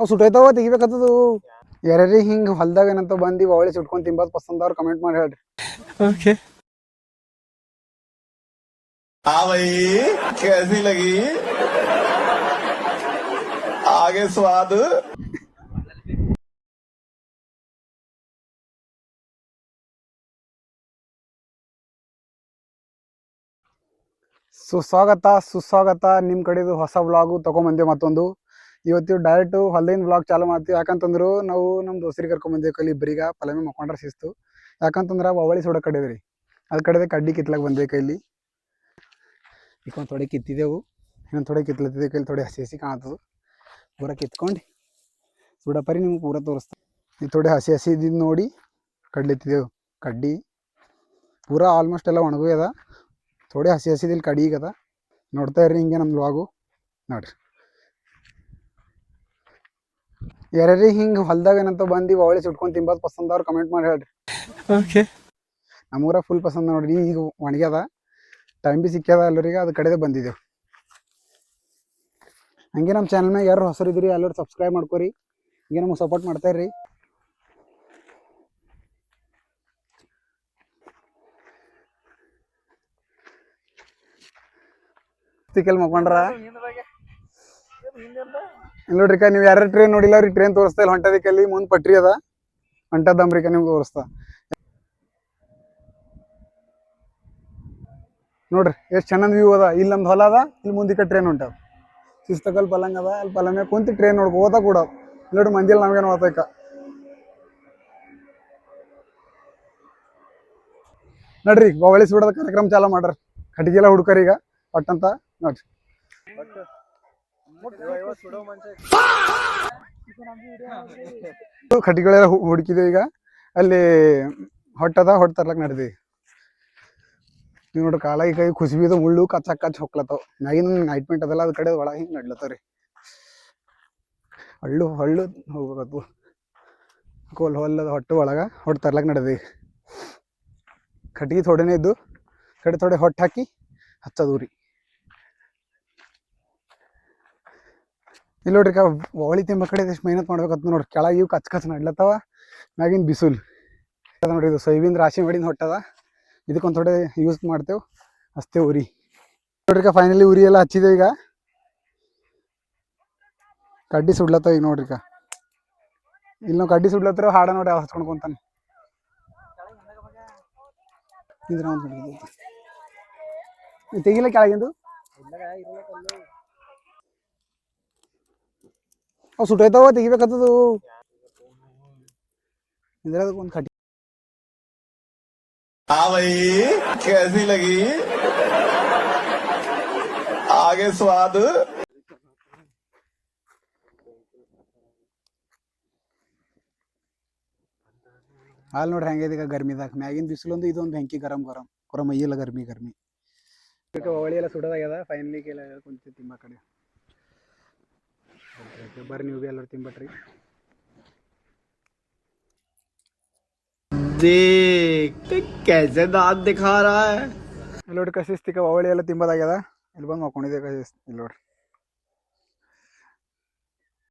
ಅವು ಸುಟ್ಟೋಯ್ತಾವ ತೆಗಿಬೇಕತ್ತದು ಯಾರ್ಯಾರಿ ಹಿಂಗೆ ಹೊಲ್ದಾಗ ಏನಂತ ಬಂದು ಅವಳಿ ಸುಟ್ಕೊಂಡು ತಿಂಬದು ಪಸಂದ ಅವ್ರು ಕಮೆಂಟ್ ಮಾಡಿ ಹೇಳ್ರಿ ओके हाँ भाई कैसी लगी आगे स्वाद ಸುಸ್ವಾಗತ ಸುಸ್ವಾಗತ ನಿಮ್ಮ ಕಡೆದು ಹೊಸ ವ್ಲಾಗು ತೊಗೊಂಬಂದೆ ಮತ್ತೊಂದು ಇವತ್ತು ಡೈರೆಕ್ಟ್ ಹೊಲ್ದಿನ ಬ್ಲಾಗ್ ಚಾಲು ಮಾಡ್ತೀವಿ. ಯಾಕಂತಂದ್ರು ನಾವು ನಮ್ಮ ದೋಸ್ತರಿಗೆ ಬಂದೇವು ಕಲಿ ಇಬ್ಬರಿಗ. ಪಲಮೆ ಮಕ್ಕೊಂಡ್ರೆ ಶಿಸ್ತು. ಯಾಕಂತಂದ್ರೆ ಅವಳಿ ಸೋಡ ಕಡೆದ್ರಿ. ಅದ್ ಕಡೆದೆ ಕಡ್ಡಿ ಕಿತ್ಲಾಕ್ ಬಂದೆ ಕೈಲಿ. ಈಗ ಒಂದು ಥೋಡೆ ಕಿತ್ತಿದೆವು. ಇನ್ನೊಂದು ಥೋಡೆ ಕಿತ್ಲತ್ತಿದೆ ಕೈಲಿ. ಥೋಡೆ ಹಸಿ ಹಸಿ ಕಾಣ್ತದೆ ಪೂರ ಕಿತ್ಕೊಂಡು. ಸುಡಪರಿ ನಿಮ್ಗೆ ಪೂರ ತೋರಿಸ್ತಾ ಈ ಥೋಡೆ ಹಸಿ ಹಸಿ ಇದ್ದಿದ್ದು ನೋಡಿ ಕಡ್ಲಿತ್ತಿದ್ದೆವು ಕಡ್ಡಿ ಪೂರ ಆಲ್ಮೋಸ್ಟ್ ಎಲ್ಲ ಒಣಗೋಗ್ಯದ ಥೋಡೆ ಹಸಿ ಹಸಿದಿಲ್ಲಿ ಕಡಿ ಈಗದ ನೋಡ್ತಾ ಇರ್ರಿ ಹಿಂಗೆ ನಮ್ಮ ಲಾಗು ನೋಡ್ರಿ. ಯಾರ್ಯಾರಿ ಹಿಂಗೆ ಹೊಲ್ದಾಗ ಏನಂತ ಬಂದಿ ಅವಳಿ ಸುಟ್ಕೊಂಡು ತಿನ್ಬೋದು ಪಸಂದ ಅವ್ರು ಕಮೆಂಟ್ ಮಾಡಿ ಹೇಳ್ರಿ. ಓಕೆ ನಮ್ಮೂರ ಫುಲ್ ಪಸಂದ ನೋಡ್ರಿ ಈಗ ಒಣಗ್ಯದ ಟೈಮ್ ಬಿ ಸಿಕ್ಕ್ಯದ ಎಲ್ಲರಿಗೆ ಅದು ಕಡೆದೇ ಬಂದಿದ್ದೇವೆ ಹಂಗೆ ನಮ್ಮ ಚಾನಲ್ನಾಗ ಯಾರು ಹೊಸರು ಇದ್ರಿ ಎಲ್ಲರೂ ಸಬ್ಸ್ಕ್ರೈಬ್ ಮಾಡ್ಕೊರಿ ಹಿಂಗೆ ನಮಗೆ ಸಪೋರ್ಟ್ ಮಾಡ್ತಾ ಇರ್ರಿ. ತಿಕ್ಕಲ್ ಮಕ್ಕೊಂಡ್ರ? ನೋಡ್ರಿ ನೀವು ಯಾರ ಟ್ರೈನ್ ನೋಡಿಲ್ಲ, ಅವ್ರಿಗೆ ಟ್ರೈನ್ ತೋರಿಸ್ತಾ ಇಲ್ಲ. ಹೊಂಟದಿಕ್ಕಲ್ಲಿ ಮುಂದ್ ಪಟ್ರಿ ಅದ. ಹೊಂಟದಮ್ರಿಕ ನಿಮ್ಗೆ ತೋರಿಸ್ತಾ. ನೋಡ್ರಿ, ಎಷ್ಟು ಚೆನ್ನ ವ್ಯೂ ಅದ. ಇಲ್ಲಿ ನಮ್ದು ಹೊಲ ಅದ ಇಲ್ಲಿ ಮುಂದಿಕ ಟ್ರೈನ್ ಹೊಂಟದ ಶಿಸ್ತಕಲ್ ಪಲಂಗ್ ಅದ ಅಲ್ಲಿ ಪಲಂಗ ಕುಂತು ಟ್ರೈನ್ ನೋಡ್ಕೊ ಓದ ಕೂಡ. ಇಲ್ಲಿ ನೋಡ್ರಿ ಮಂದಿಲ್ ನಮ್ಗೇನು ಓದಕ ನೋಡ್ರಿ ಬವಳಿ ಬಿಡೋದ ಕಾರ್ಯಕ್ರಮ ಚಾಲ ಮಾಡ್ರಿ. ಕಟ್ಟಿಗೆಲ್ಲ ಹುಡುಕರ್ ಈಗ, ಪಟ್ಟಂತ. ನೋಡ್ರಿ. ಕಟ್ಟಿಗಳೆಲ್ಲ ಹುಡುಕಿದೆ ಈಗ. ಅಲ್ಲಿ ಹೊಟ್ಟದ ಹೊಟ್ಟೆ ತರ್ಲಕ್ ನಡೆದಿ. ನೀವು ನೋಡ್ರಿ ಕಾಲಾಗಿ ಕೈ ಕುಸ್ಬಿದು ಮುಳ್ಳು ಕಚ್ಚ ಕಚ್ಚ ಹೊಕ್ಲತ್ತಾವ. ನೈಟ್ ನೈಟ್ಮೆಂಟ್ ಅದಲ್ಲ ಅದ್ ಕಡೆ ಒಳಗೆ ಹಿಂಗೆ ನಡ್ಲತ್ತವ್ರಿ ಹಳ್ಳು ಹಳ್ಳು ಹೋಗ್ಬೇಕತ್ತು ಕೋಲ್ ಹೊಲ್ಲದ ಹೊಟ್ಟೆ ಒಳಗೆ ಹೊಟ್ಟೆ ನಡೆದಿ. ಕಟ್ಟಿಗೆ ಥೋಡೆನೇ ಇದ್ದು ಕಡೆ ಥೋಡೆ ಹೊಟ್ಟೆ ಹಾಕಿ ಹಚ್ಚದು ಇಲ್ಲಿ ನೋಡ್ರಿ ಹೋಳಿ ತಿಂಬ ಕಡೆ ಎಷ್ಟು ಮೆಹನತ್ ಮಾಡ್ಬೇಕಂತ ನೋಡ್ರಿ. ಕೆಳಗೆ ಇವು ಕಚ್ ಕಚ್ ನಡ್ಲತ್ತವ ಮ್ಯಾಗಿನ ಬಿಸಿಲು. ಅದ ನೋಡ್ರಿ ಇದು ಸೋಯಾಬೀನ್ ರಾಶಿ ಮಾಡಿನ ಹೊಟ್ಟದ. ಇದಕ್ಕೊಂದು ಥೋಡೆ ಯೂಸ್ ಮಾಡ್ತೇವೆ. ಅಷ್ಟೇ ಉರಿ. ನೋಡ್ರಿಕ ಫೈನಲಿ ಉರಿ ಎಲ್ಲ ಹಚ್ಚಿದೆ ಈಗ. ಕಡ್ಡಿ ಸುಡ್ಲತ್ತ ಈಗ ನೋಡ್ರಿಕ ಇಲ್ಲಿ ನಾವು ಕಡ್ಡಿ ಸುಡ್ಲತ್ತರ ಹಾಡ ನೋಡಿ ಹಚ್ಕೊಂಡು ಕುಂತಾನೆ. ಇದ್ರ ಇಲ್ಲ ಕೆಳಗಿಂದು? ಅವು ಸುಟ್ಟೋಯ್ತಾವ ತೆಗಿಬೇಕತ್ತದು ಇದ್ರದ ಒಂದು ಕಟ್ಟಿ हाँ भाई कैसी लगी आगे स्वाद ಹಾಲು ನೋಡ್ರಿ ಹೆಂಗಿದೆ ಈಗ ಗರ್ಮಿದಾಗ ಮ್ಯಾಗಿನ ಬಿಸಿಲೊಂದು ಇದೊಂದು ಬೆಂಕಿ ಗರಂ ಗರಂ ಪೂರ ಮೈಯೆಲ್ಲ ಗರ್ಮಿ ಗರ್ಮಿ ಇದಕ್ಕೆ ಹೊಳಿ ಎಲ್ಲ ಸುಡೋದಾಗ್ಯದ ಫೈನಲಿ ಎಲ್ಲ ಕುಂತಿ ತಿಂಬ ಕಡೆ ಬರ್ರಿ ನೀವು ಬಿ ಎಲ್ಲರೂ ತಿಂಬಟ್ರಿ देख कैसे दांत दिखा रहा है ಇಲ್ಲಿ ನೋಡ್ರಿ ಕಸಿಸ್ತಿಕ ಹೊಳಿ ಎಲ್ಲ ತಿಂಬದಾಗ್ಯದ ಇಲ್ಲಿ ಬಂದು ಮಕ್ಕೊಂಡಿದ್ದೆ ಕಸಿಸ್ ಇಲ್ಲಿ ನೋಡ್ರಿ